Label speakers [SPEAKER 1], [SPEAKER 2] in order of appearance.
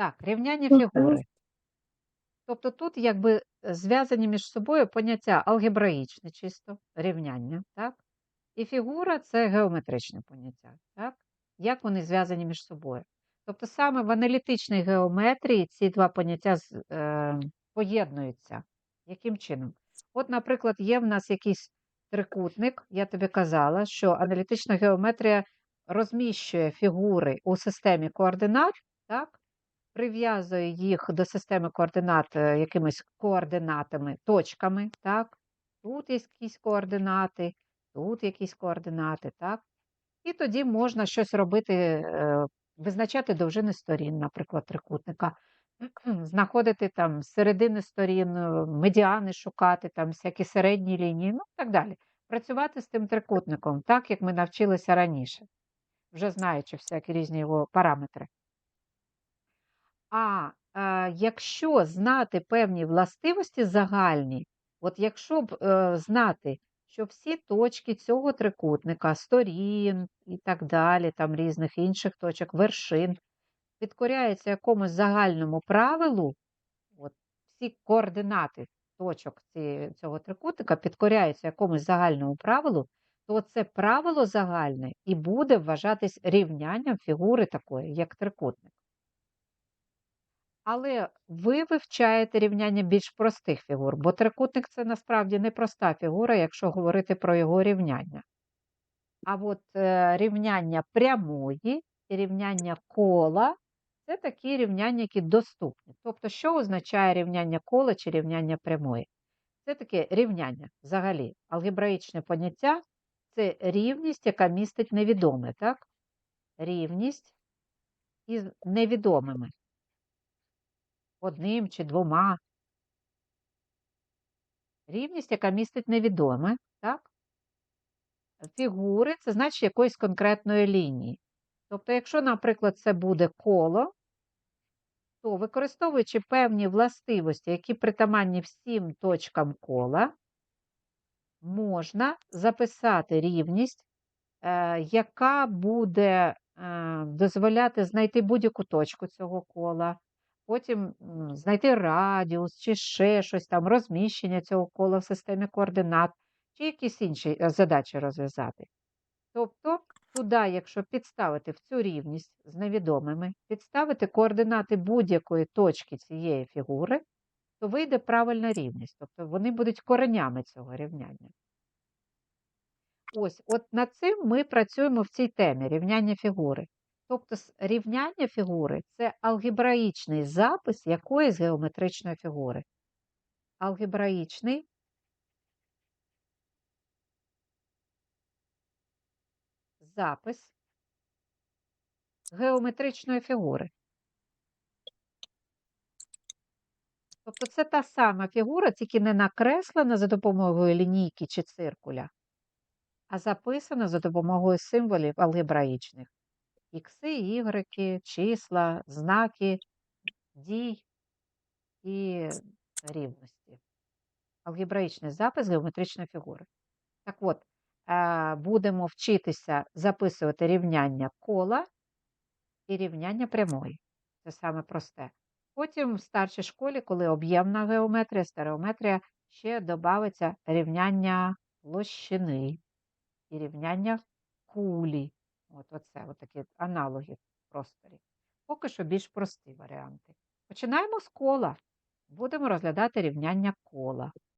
[SPEAKER 1] Так, рівняння фігури. Тобто тут якби е, зв'язані між собою поняття алгебраїчне чисто, рівняння, так? І фігура це геометричне поняття, так? Як вони зв'язані між собою? Тобто саме в аналітичній геометрії ці два поняття е, поєднуються. Яким чином? От, наприклад, є в нас якийсь трикутник, я тобі казала, що аналітична геометрія розміщує фігури у системі координат, так? Прив'язує їх до системи координат е, якимись координатами, точками, так? Тут якісь координати, тут якісь координати, так? І тоді можна щось робити, е, визначати довжини сторін, наприклад, трикутника, знаходити там середини сторін, е, медіани шукати, там всякі середні лінії, ну так далі. Працювати з тим трикутником, так як ми навчилися раніше, вже знаючи всякі різні його параметри. А е, якщо знати певні властивості загальні, от якщо б е, знати, що всі точки цього трикутника, сторін і так далі, там різних інших точок, вершин, підкоряються якомусь загальному правилу, от всі координати точок ці- цього трикутника підкоряються якомусь загальному правилу, то це правило загальне і буде вважатись рівнянням фігури такої, як трикутник. Але ви вивчаєте рівняння більш простих фігур, бо трикутник це насправді не проста фігура, якщо говорити про його рівняння. А от е, рівняння прямої і рівняння кола це такі рівняння, які доступні. Тобто, що означає рівняння кола чи рівняння прямої? Це таке рівняння взагалі. Алгебраїчне поняття це рівність, яка містить невідоме, так? Рівність із невідомими одним чи двома. Рівність, яка містить невідоме, так? Фігури це значить якоїсь конкретної лінії. Тобто, якщо, наприклад, це буде коло, то використовуючи певні властивості, які притаманні всім точкам кола, можна записати рівність, е, яка буде е, дозволяти знайти будь-яку точку цього кола, потім знайти радіус чи ще щось там, розміщення цього кола в системі координат, чи якісь інші е, задачі розв'язати. Тобто, туди, якщо підставити в цю рівність з невідомими, підставити координати будь-якої точки цієї фігури, то вийде правильна рівність. Тобто вони будуть коренями цього рівняння. Ось, от над цим ми працюємо в цій темі рівняння фігури. Тобто рівняння фігури це алгебраїчний запис якоїсь геометричної фігури. Алгебраїчний запис геометричної фігури. Тобто це та сама фігура, тільки не накреслена за допомогою лінійки чи циркуля, а записана за допомогою символів алгебраїчних. Ікси, ігреки, числа, знаки, дій і рівності. Алгебраїчний запис геометричної фігури. Так от, будемо вчитися записувати рівняння кола і рівняння прямої. Це саме просте. Потім в старшій школі, коли об'ємна геометрія, стереометрія, ще додається рівняння площини і рівняння кулі. От оце, отакі аналоги в просторі. Поки що більш прості варіанти. Починаємо з кола. Будемо розглядати рівняння кола.